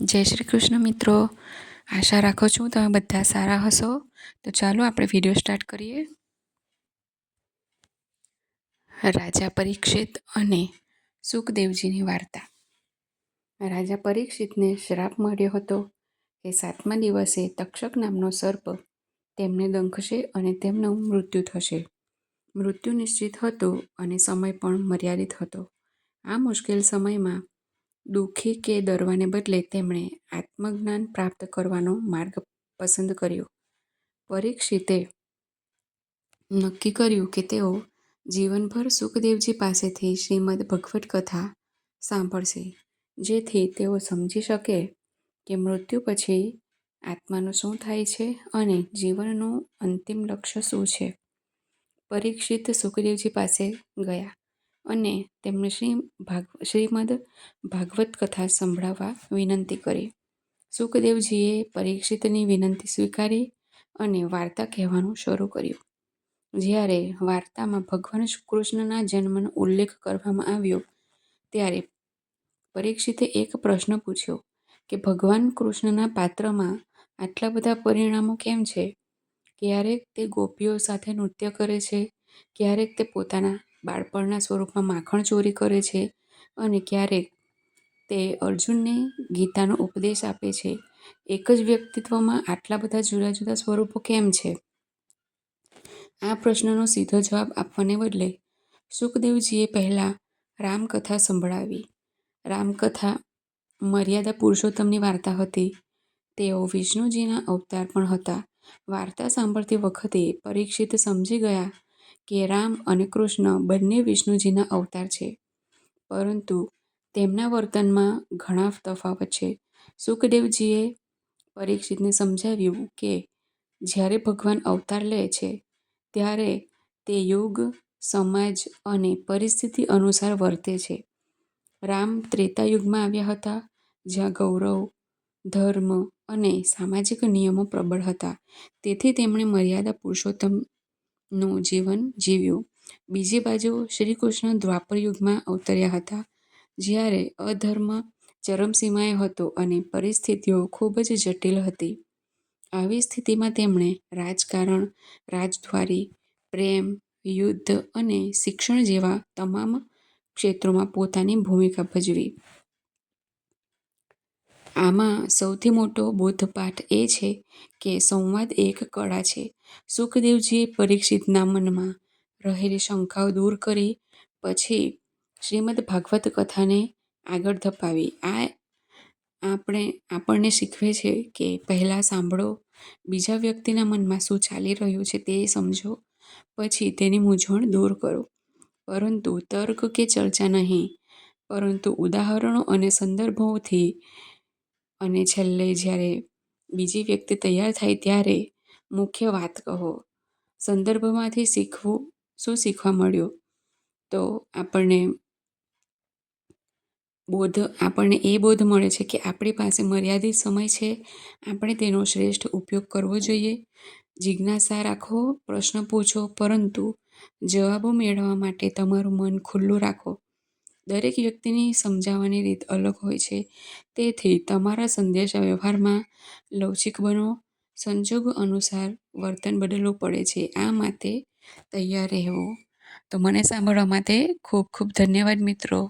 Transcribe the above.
જય શ્રી કૃષ્ણ મિત્રો. આશા રાખું છું તમે બધા સારા હશો. તો ચાલો આપણે વીડિયો સ્ટાર્ટ કરીએ. રાજા પરીક્ષિત અને સુખદેવજીની વાર્તા. રાજા પરીક્ષિતને શ્રાપ મળ્યો હતો કે સાતમા દિવસે તક્ષક નામનો સર્પ તેમને દંખશે અને તેમનું મૃત્યુ થશે. મૃત્યુ નિશ્ચિત હતું અને સમય પણ મર્યાદિત હતો. આ મુશ્કેલ સમયમાં દુઃખી કે ડરવાને બદલે તેમણે આત્મજ્ઞાન પ્રાપ્ત કરવાનો માર્ગ પસંદ કર્યો. પરીક્ષિતે નક્કી કર્યું કે તેઓ જીવનભર સુખદેવજી પાસેથી શ્રીમદ ભગવદ્ કથા સાંભળશે, જેથી તેઓ સમજી શકે કે મૃત્યુ પછી આત્માનું શું થાય છે અને જીવનનું અંતિમ લક્ષ્ય શું છે. પરીક્ષિત સુખદેવજી પાસે ગયા. અને તેમણે શ્રી ભાગ, શ્રીમદ ભાગવત કથા સંભળાવવા વિનંતી કરી. સુખદેવજીએ પરીક્ષિતની વિનંતી સ્વીકારી અને વાર્તા કહેવાનું શરૂ કર્યું. જ્યારે વાર્તામાં ભગવાન કૃષ્ણના જન્મનો ઉલ્લેખ કરવામાં આવ્યો, ત્યારે પરીક્ષિતે એક પ્રશ્ન પૂછ્યો કે ભગવાન કૃષ્ણના પાત્રમાં આટલા બધા પરિણામો કેમ છે? ક્યારેક તે ગોપીઓ સાથે નૃત્ય કરે છે, ક્યારેક તે પોતાના બાળપણના સ્વરૂપમાં માખણ ચોરી કરે છે અને ક્યારેક તે અર્જુનને ગીતાનો ઉપદેશ આપે છે. એક જ વ્યક્તિત્વમાં આટલા બધા જુદા જુદા સ્વરૂપો કેમ છે? આ પ્રશ્નનો સીધો જવાબ આપવાને બદલે સુખદેવજીએ પહેલાં રામકથા સંભળાવી. રામકથા મર્યાદા પુરુષોત્તમની વાર્તા હતી. તેઓ વિષ્ણુજીના અવતાર પણ હતા. વાર્તા સાંભળતી વખતે પરીક્ષિત સમજી ગયા કે રામ અને કૃષ્ણ બંને વિષ્ણુજીના અવતાર છે. પરંતુ તેમના વર્તનમાં ઘણા તફાવત છે. સુખદેવજીએ પરીક્ષિતને સમજાવ્યું કે જ્યારે ભગવાન અવતાર લે છે, ત્યારે તે યુગ, સમાજ અને પરિસ્થિતિ અનુસાર વર્તે છે. રામ ત્રેતા યુગમાં આવ્યા હતા, જ્યાં ગૌરવ, ધર્મ અને સામાજિક નિયમો પ્રબળ હતા. તેથી તેમણે મર્યાદા પુરુષોત્તમનું જીવન જીવ્યું. બીજી બાજુ શ્રી કૃષ્ણ દ્વાપર યુગમાં અવતર્યા હતા. જ્યારે અધર્મ ચરમસીમાએ હતો અને પરિસ્થિતિઓ ખૂબ જ જટિલ હતી. આવી સ્થિતિમાં તેમણે રાજકારણ, રાજદ્વારી, પ્રેમ, યુદ્ધ અને શિક્ષણ જેવા તમામ ક્ષેત્રોમાં પોતાની ભૂમિકા ભજવી. આમાં સૌથી મોટો બોધપાઠ એ છે કે સંવાદ એક કળા છે. સુખદેવજીએ પરીક્ષિતના મનમાં રહેલી શંકાઓ દૂર કરી, પછી શ્રીમદ ભાગવત કથાને આગળ ધપાવી. આ આપણે, આપણને શીખવે છે કે પહેલાં સાંભળો, બીજા વ્યક્તિના મનમાં શું ચાલી રહ્યું છે તે સમજો, પછી તેની મૂંઝવણ દૂર કરો. પરંતુ તર્ક કે ચર્ચા નહીં, પરંતુ ઉદાહરણો અને સંદર્ભોથી અને છેલ્લે જ્યારે બીજી વ્યક્તિ તૈયાર થાય ત્યારે મુખ્ય વાત કહો. સંદર્ભમાંથી શીખવું શું શીખવા મળ્યું? તો આપણને બોધ, આપણને એ બોધ મળે છે કે આપણી પાસે મર્યાદિત સમય છે. આપણે તેનો શ્રેષ્ઠ ઉપયોગ કરવો જોઈએ. જિજ્ઞાસા રાખો, પ્રશ્ન પૂછો, પરંતુ જવાબો મેળવવા માટે તમારું મન ખુલ્લું રાખો. દરેક વ્યક્તિની સમજાવવાની રીત અલગ હોય છે. તેથી તમારા સંદેશા વ્યવહારમાં લવચિક બનો સંજોગો અનુસાર વર્તન બદલવું પડે છે. આ માટે તૈયાર રહેવું. તો મને સાંભળવા માટે ખૂબ ખૂબ ધન્યવાદ મિત્રો.